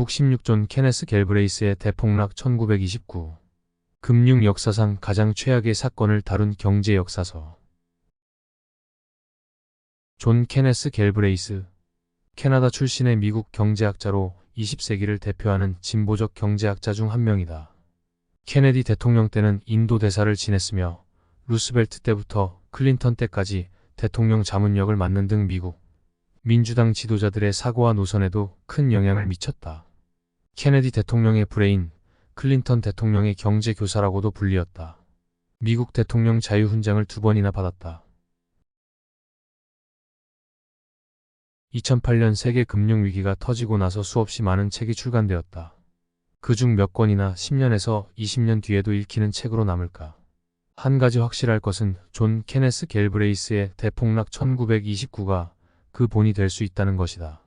북 16존 케네스 갤브레이스의 대폭락 1929 금융 역사상 가장 최악의 사건을 다룬 경제 역사서 존 케네스 갤브레이스 캐나다 출신의 미국 경제학자로 20세기를 대표하는 진보적 경제학자 중 한 명이다. 케네디 대통령 때는 인도 대사를 지냈으며 루스벨트 때부터 클린턴 때까지 대통령 자문역을 맡는 등 미국 민주당 지도자들의 사고와 노선에도 큰 영향을 미쳤다. 케네디 대통령의 브레인, 클린턴 대통령의 경제 교사라고도 불리었다. 미국 대통령 자유훈장을 두 번이나 받았다. 2008년 세계 금융위기가 터지고 나서 수없이 많은 책이 출간되었다. 그 중 몇 권이나 10년에서 20년 뒤에도 읽히는 책으로 남을까. 한 가지 확실할 것은 존 케네스 갤브레이스의 대폭락 1929가 그 본이 될 수 있다는 것이다.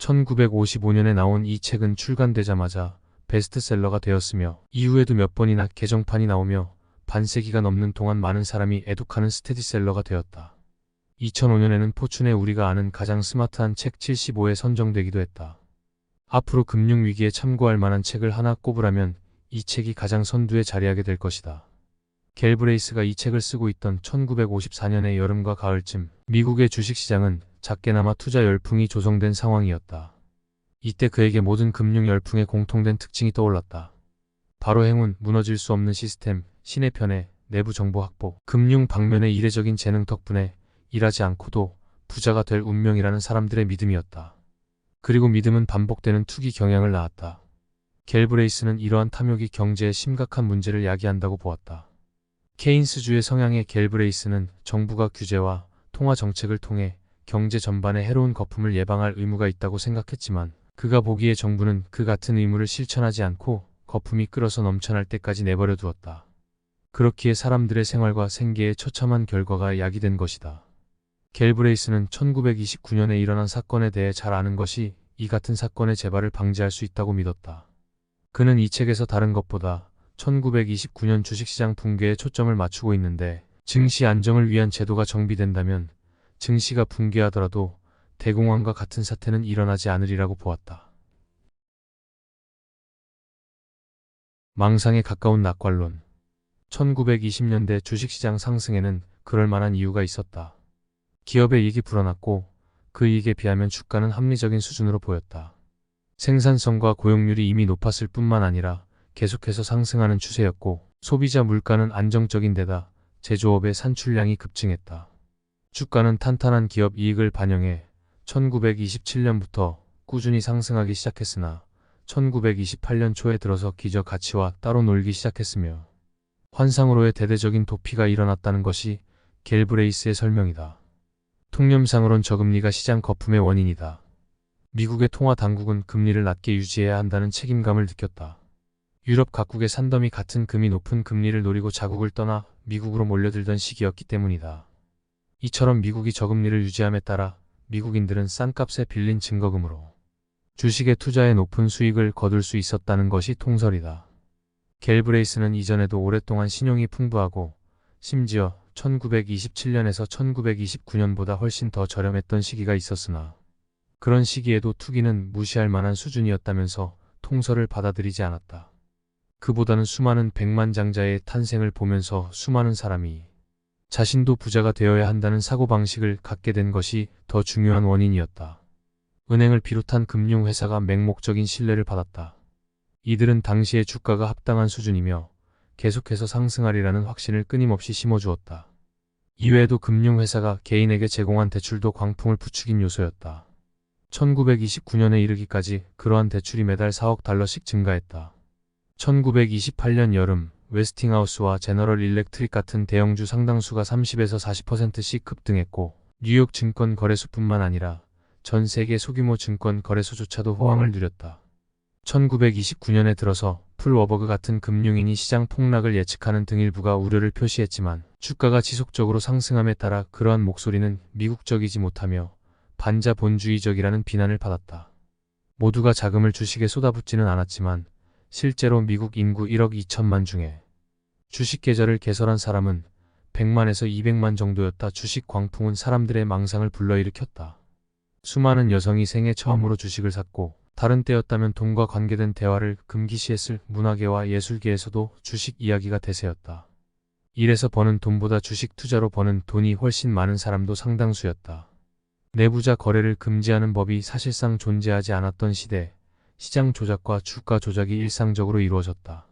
1955년에 나온 이 책은 출간되자마자 베스트셀러가 되었으며 이후에도 몇 번이나 개정판이 나오며 반세기가 넘는 동안 많은 사람이 애독하는 스테디셀러가 되었다. 2005년에는 포춘의 우리가 아는 가장 스마트한 책 75에 선정되기도 했다. 앞으로 금융위기에 참고할 만한 책을 하나 꼽으라면 이 책이 가장 선두에 자리하게 될 것이다. 갤브레이스가 이 책을 쓰고 있던 1954년의 여름과 가을쯤 미국의 주식시장은 작게나마 투자 열풍이 조성된 상황이었다. 이때 그에게 모든 금융 열풍의 공통된 특징이 떠올랐다. 바로 행운, 무너질 수 없는 시스템, 신의 편의 내부 정보 확보, 금융 방면의 이례적인 재능 덕분에 일하지 않고도 부자가 될 운명이라는 사람들의 믿음이었다. 그리고 믿음은 반복되는 투기 경향을 낳았다. 갤브레이스는 이러한 탐욕이 경제에 심각한 문제를 야기한다고 보았다. 케인스주의 성향의 갤브레이스는 정부가 규제와 통화 정책을 통해 경제 전반에 해로운 거품을 예방할 의무가 있다고 생각했지만 그가 보기에 정부는 그 같은 의무를 실천하지 않고 거품이 끓어서 넘쳐날 때까지 내버려 두었다. 그렇기에 사람들의 생활과 생계에 처참한 결과가 야기된 것이다. 갤브레이스는 1929년에 일어난 사건에 대해 잘 아는 것이 이 같은 사건의 재발을 방지할 수 있다고 믿었다. 그는 이 책에서 다른 것보다 1929년 주식시장 붕괴에 초점을 맞추고 있는데 증시 안정을 위한 제도가 정비된다면 증시가 붕괴하더라도 대공황과 같은 사태는 일어나지 않으리라고 보았다. 망상에 가까운 낙관론 1920년대 주식시장 상승에는 그럴 만한 이유가 있었다. 기업의 이익이 불어났고 그 이익에 비하면 주가는 합리적인 수준으로 보였다. 생산성과 고용률이 이미 높았을 뿐만 아니라 계속해서 상승하는 추세였고 소비자 물가는 안정적인 데다 제조업의 산출량이 급증했다. 주가는 탄탄한 기업 이익을 반영해 1927년부터 꾸준히 상승하기 시작했으나 1928년 초에 들어서 기저 가치와 따로 놀기 시작했으며 환상으로의 대대적인 도피가 일어났다는 것이 갤브레이스의 설명이다. 통념상으론 저금리가 시장 거품의 원인이다. 미국의 통화 당국은 금리를 낮게 유지해야 한다는 책임감을 느꼈다. 유럽 각국의 산더미 같은 금이 높은 금리를 노리고 자국을 떠나 미국으로 몰려들던 시기였기 때문이다. 이처럼 미국이 저금리를 유지함에 따라 미국인들은 싼 값에 빌린 증거금으로 주식에 투자해 높은 수익을 거둘 수 있었다는 것이 통설이다. 갤브레이스는 이전에도 오랫동안 신용이 풍부하고 심지어 1927년에서 1929년보다 훨씬 더 저렴했던 시기가 있었으나 그런 시기에도 투기는 무시할 만한 수준이었다면서 통설을 받아들이지 않았다. 그보다는 수많은 백만장자의 탄생을 보면서 수많은 사람이 자신도 부자가 되어야 한다는 사고방식을 갖게 된 것이 더 중요한 원인이었다. 은행을 비롯한 금융회사가 맹목적인 신뢰를 받았다. 이들은 당시의 주가가 합당한 수준이며 계속해서 상승하리라는 확신을 끊임없이 심어주었다. 이외에도 금융회사가 개인에게 제공한 대출도 광풍을 부추긴 요소였다. 1929년에 이르기까지 그러한 대출이 매달 4억 달러씩 증가했다. 1928년 여름 웨스팅하우스와 제너럴 일렉트릭 같은 대형주 상당수가 30에서 40%씩 급등했고 뉴욕 증권 거래소뿐만 아니라 전 세계 소규모 증권 거래소조차도 호황을 누렸다. 1929년에 들어서 풀 워버그 같은 금융인이 시장 폭락을 예측하는 등 일부가 우려를 표시했지만 주가가 지속적으로 상승함에 따라 그러한 목소리는 미국적이지 못하며 반자 본주의적이라는 비난을 받았다. 모두가 자금을 주식에 쏟아붓지는 않았지만 실제로 미국 인구 1억 2천만 중에 주식 계좌를 개설한 사람은 100만에서 200만 정도였다. 주식 광풍은 사람들의 망상을 불러일으켰다. 수많은 여성이 생애 처음으로 주식을 샀고 다른 때였다면 돈과 관계된 대화를 금기시했을 문화계와 예술계에서도 주식 이야기가 대세였다. 일에서 버는 돈보다 주식 투자로 버는 돈이 훨씬 많은 사람도 상당수였다. 내부자 거래를 금지하는 법이 사실상 존재하지 않았던 시대, 시장 조작과 주가 조작이 일상적으로 이루어졌다.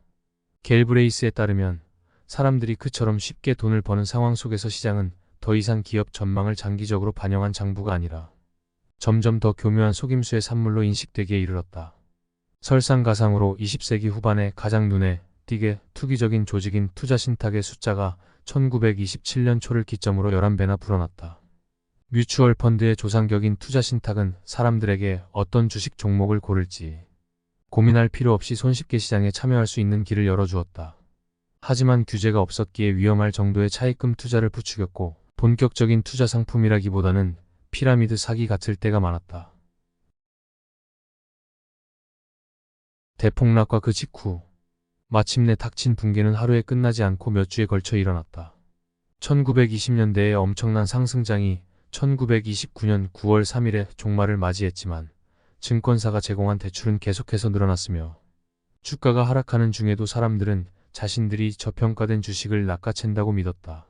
겔브레이스에 따르면 사람들이 그처럼 쉽게 돈을 버는 상황 속에서 시장은 더 이상 기업 전망을 장기적으로 반영한 장부가 아니라 점점 더 교묘한 속임수의 산물로 인식되기에 이르렀다. 설상가상으로 20세기 후반에 가장 눈에 띄게 투기적인 조직인 투자신탁의 숫자가 1927년 초를 기점으로 11배나 불어났다. 뮤추얼 펀드의 조상격인 투자 신탁은 사람들에게 어떤 주식 종목을 고를지 고민할 필요 없이 손쉽게 시장에 참여할 수 있는 길을 열어주었다. 하지만 규제가 없었기에 위험할 정도의 차입금 투자를 부추겼고 본격적인 투자 상품이라기보다는 피라미드 사기 같을 때가 많았다. 대폭락과 그 직후 마침내 닥친 붕괴는 하루에 끝나지 않고 몇 주에 걸쳐 일어났다. 1920년대의 엄청난 상승장이 1929년 9월 3일에 종말을 맞이했지만 증권사가 제공한 대출은 계속해서 늘어났으며 주가가 하락하는 중에도 사람들은 자신들이 저평가된 주식을 낚아챈다고 믿었다.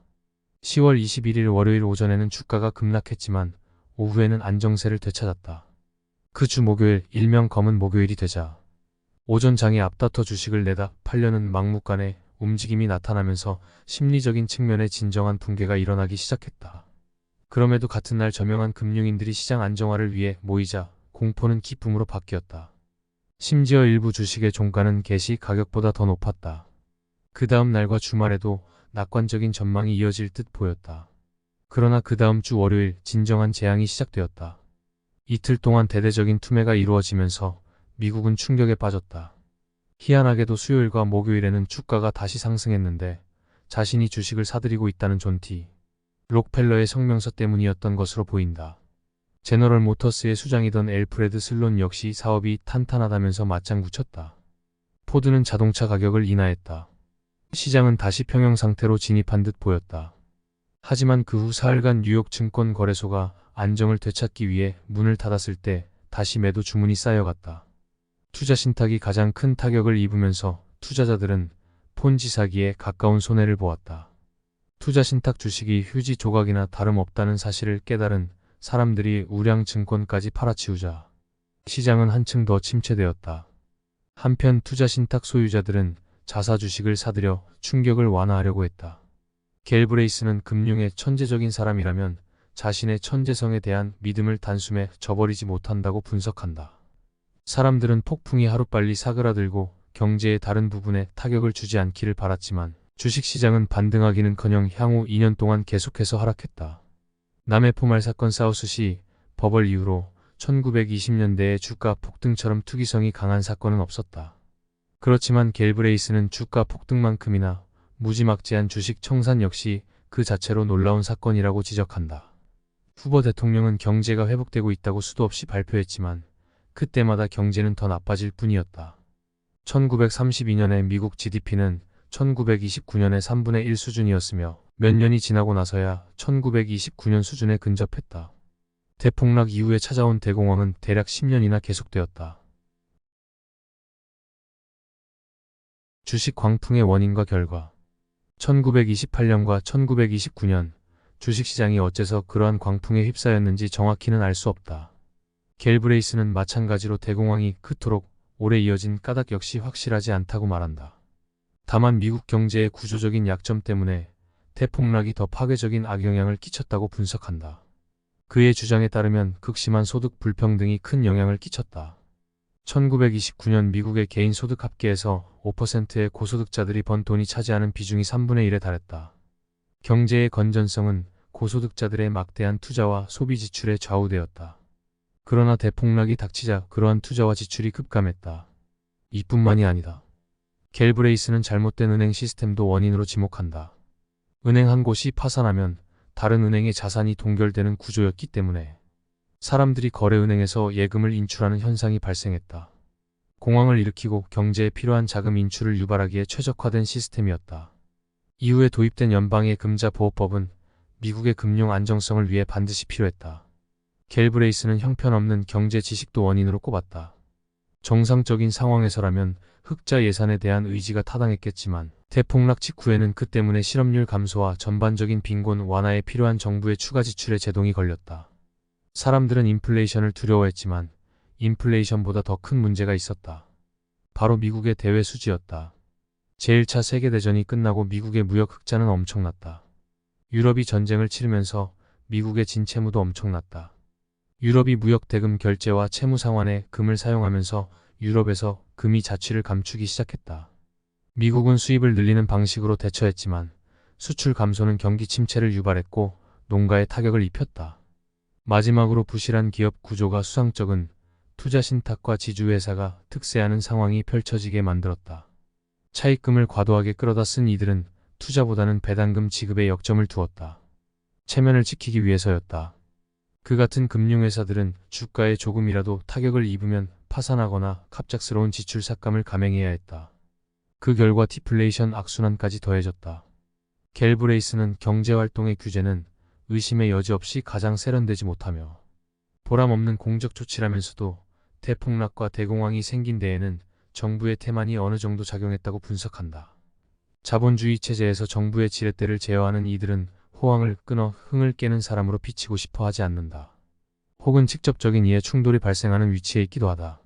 10월 21일 월요일 오전에는 주가가 급락했지만 오후에는 안정세를 되찾았다. 그 주 목요일 일명 검은 목요일이 되자 오전 장에 앞다퉈 주식을 내다 팔려는 막무가내 움직임이 나타나면서 심리적인 측면의 진정한 붕괴가 일어나기 시작했다. 그럼에도 같은 날 저명한 금융인들이 시장 안정화를 위해 모이자 공포는 기쁨으로 바뀌었다. 심지어 일부 주식의 종가는 개시 가격보다 더 높았다. 그 다음 날과 주말에도 낙관적인 전망이 이어질 듯 보였다. 그러나 그 다음 주 월요일 진정한 재앙이 시작되었다. 이틀 동안 대대적인 투매가 이루어지면서 미국은 충격에 빠졌다. 희한하게도 수요일과 목요일에는 주가가 다시 상승했는데 자신이 주식을 사들이고 있다는 존티, 록펠러의 성명서 때문이었던 것으로 보인다. 제너럴 모터스의 수장이던 엘프레드 슬론 역시 사업이 탄탄하다면서 맞장구 쳤다. 포드는 자동차 가격을 인하했다. 시장은 다시 평형 상태로 진입한 듯 보였다. 하지만 그 후 사흘간 뉴욕 증권 거래소가 안정을 되찾기 위해 문을 닫았을 때 다시 매도 주문이 쌓여갔다. 투자 신탁이 가장 큰 타격을 입으면서 투자자들은 폰지 사기에 가까운 손해를 보았다. 투자 신탁 주식이 휴지 조각이나 다름없다는 사실을 깨달은 사람들이 우량 증권까지 팔아치우자 시장은 한층 더 침체되었다. 한편 투자 신탁 소유자들은 자사 주식을 사들여 충격을 완화하려고 했다. 겔브레이스는 금융의 천재적인 사람이라면 자신의 천재성에 대한 믿음을 단숨에 저버리지 못한다고 분석한다. 사람들은 폭풍이 하루빨리 사그라들고 경제의 다른 부분에 타격을 주지 않기를 바랐지만 주식시장은 반등하기는커녕 향후 2년 동안 계속해서 하락했다. 남해 포말 사건 사우스 시 버벌 이후로 1920년대의 주가 폭등처럼 투기성이 강한 사건은 없었다. 그렇지만 겔브레이스는 주가 폭등만큼이나 무지막지한 주식 청산 역시 그 자체로 놀라운 사건이라고 지적한다. 후보 대통령은 경제가 회복되고 있다고 수도 없이 발표했지만 그때마다 경제는 더 나빠질 뿐이었다. 1932년에 미국 GDP는 1929년의 3분의 1 수준이었으며 몇 년이 지나고 나서야 1929년 수준에 근접했다. 대폭락 이후에 찾아온 대공황은 대략 10년이나 계속되었다. 주식 광풍의 원인과 결과 1928년과 1929년 주식시장이 어째서 그러한 광풍에 휩싸였는지 정확히는 알 수 없다. 겔브레이스는 마찬가지로 대공황이 그토록 오래 이어진 까닭 역시 확실하지 않다고 말한다. 다만 미국 경제의 구조적인 약점 때문에 대폭락이 더 파괴적인 악영향을 끼쳤다고 분석한다. 그의 주장에 따르면 극심한 소득 불평등이 큰 영향을 끼쳤다. 1929년 미국의 개인 소득 합계에서 5%의 고소득자들이 번 돈이 차지하는 비중이 3분의 1에 달했다. 경제의 건전성은 고소득자들의 막대한 투자와 소비 지출에 좌우되었다. 그러나 대폭락이 닥치자 그러한 투자와 지출이 급감했다. 이뿐만이 아니다. 겔브레이스는 잘못된 은행 시스템도 원인으로 지목한다. 은행 한 곳이 파산하면 다른 은행의 자산이 동결되는 구조였기 때문에 사람들이 거래은행에서 예금을 인출하는 현상이 발생했다. 공황을 일으키고 경제에 필요한 자금 인출을 유발하기에 최적화된 시스템이었다. 이후에 도입된 연방의 금자보호법은 미국의 금융 안정성을 위해 반드시 필요했다. 겔브레이스는 형편없는 경제 지식도 원인으로 꼽았다. 정상적인 상황에서라면 흑자 예산에 대한 의지가 타당했겠지만 대폭락 직후에는 그 때문에 실업률 감소와 전반적인 빈곤 완화에 필요한 정부의 추가 지출에 제동이 걸렸다. 사람들은 인플레이션을 두려워했지만 인플레이션보다 더 큰 문제가 있었다. 바로 미국의 대외 수지였다. 제1차 세계대전이 끝나고 미국의 무역 흑자는 엄청났다. 유럽이 전쟁을 치르면서 미국의 진채무도 엄청났다. 유럽이 무역 대금 결제와 채무 상환에 금을 사용하면서 유럽에서 금이 자취를 감추기 시작했다. 미국은 수입을 늘리는 방식으로 대처했지만 수출 감소는 경기 침체를 유발했고 농가에 타격을 입혔다. 마지막으로 부실한 기업 구조가 수상적은 투자 신탁과 지주회사가 특세하는 상황이 펼쳐지게 만들었다. 차입금을 과도하게 끌어다 쓴 이들은 투자보다는 배당금 지급에 역점을 두었다. 체면을 지키기 위해서였다. 그 같은 금융회사들은 주가에 조금이라도 타격을 입으면 파산하거나 갑작스러운 지출 삭감을 감행해야 했다. 그 결과 디플레이션 악순환까지 더해졌다. 갤브레이스는 경제활동의 규제는 의심의 여지 없이 가장 세련되지 못하며 보람없는 공적 조치라면서도 대폭락과 대공황이 생긴 데에는 정부의 태만이 어느 정도 작용했다고 분석한다. 자본주의 체제에서 정부의 지렛대를 제어하는 이들은 호황을 끊어 흥을 깨는 사람으로 비치고 싶어 하지 않는다. 혹은 직접적인 이해 충돌이 발생하는 위치에 있기도 하다.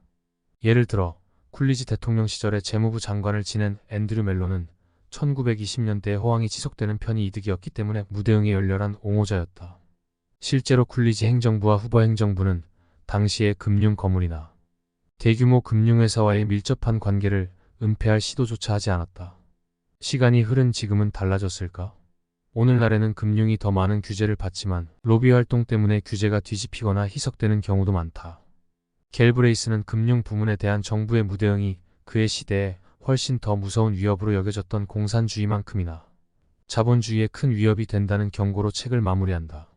예를 들어 쿨리지 대통령 시절에 재무부 장관을 지낸 앤드류 멜론은 1920년대에 호황이 지속되는 편이 이득이었기 때문에 무대응에 열렬한 옹호자였다. 실제로 쿨리지 행정부와 후보 행정부는 당시의 금융 거물이나 대규모 금융회사와의 밀접한 관계를 은폐할 시도조차 하지 않았다. 시간이 흐른 지금은 달라졌을까? 오늘날에는 금융이 더 많은 규제를 받지만 로비 활동 때문에 규제가 뒤집히거나 희석되는 경우도 많다. 갤브레이스는 금융 부문에 대한 정부의 무대응이 그의 시대에 훨씬 더 무서운 위협으로 여겨졌던 공산주의만큼이나 자본주의에 큰 위협이 된다는 경고로 책을 마무리한다.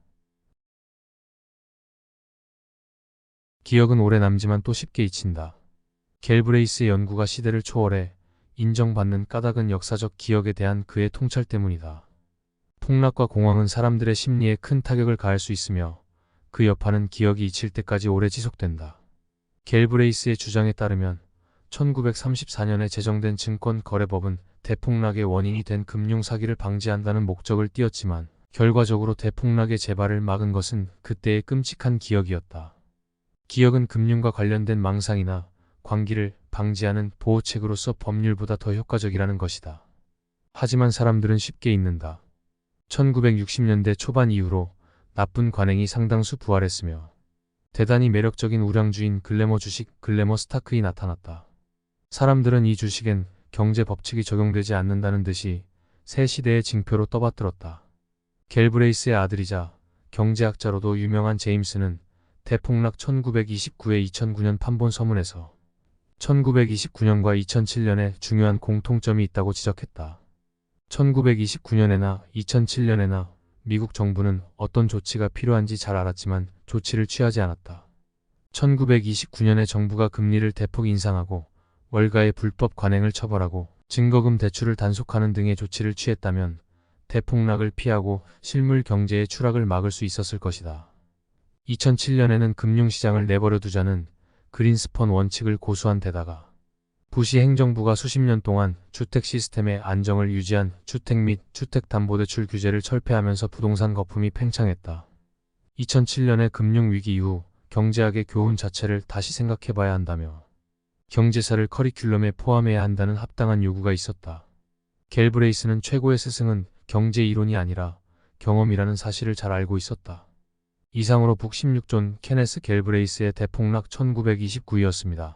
기억은 오래 남지만 또 쉽게 잊힌다. 갤브레이스의 연구가 시대를 초월해 인정받는 까닭은 역사적 기억에 대한 그의 통찰 때문이다. 폭락과 공황은 사람들의 심리에 큰 타격을 가할 수 있으며 그 여파는 기억이 잊힐 때까지 오래 지속된다. 갤브레이스의 주장에 따르면 1934년에 제정된 증권거래법은 대폭락의 원인이 된 금융사기를 방지한다는 목적을 띄었지만 결과적으로 대폭락의 재발을 막은 것은 그때의 끔찍한 기억이었다. 기억은 금융과 관련된 망상이나 광기를 방지하는 보호책으로서 법률보다 더 효과적이라는 것이다. 하지만 사람들은 쉽게 잊는다. 1960년대 초반 이후로 나쁜 관행이 상당수 부활했으며 대단히 매력적인 우량주인 글래머 주식 글래머 스타크이 나타났다. 사람들은 이 주식엔 경제 법칙이 적용되지 않는다는 듯이 새 시대의 징표로 떠받들었다. 갤브레이스의 아들이자 경제학자로도 유명한 제임스는 대폭락 1929의 2009년 판본 서문에서 1929년과 2007년에 중요한 공통점이 있다고 지적했다. 1929년에나 2007년에나 미국 정부는 어떤 조치가 필요한지 잘 알았지만 조치를 취하지 않았다. 1929년에 정부가 금리를 대폭 인상하고 월가의 불법 관행을 처벌하고 증거금 대출을 단속하는 등의 조치를 취했다면 대폭락을 피하고 실물 경제의 추락을 막을 수 있었을 것이다. 2007년에는 금융시장을 내버려 두자는 그린스펀 원칙을 고수한 데다가 부시 행정부가 수십 년 동안 주택 시스템의 안정을 유지한 주택 및 주택담보대출 규제를 철폐하면서 부동산 거품이 팽창했다. 2007년의 금융위기 이후 경제학의 교훈 자체를 다시 생각해봐야 한다며 경제사를 커리큘럼에 포함해야 한다는 합당한 요구가 있었다. 갤브레이스는 최고의 스승은 경제 이론이 아니라 경험이라는 사실을 잘 알고 있었다. 이상으로 북 16존 케네스 갤브레이스의 대폭락 1929이었습니다.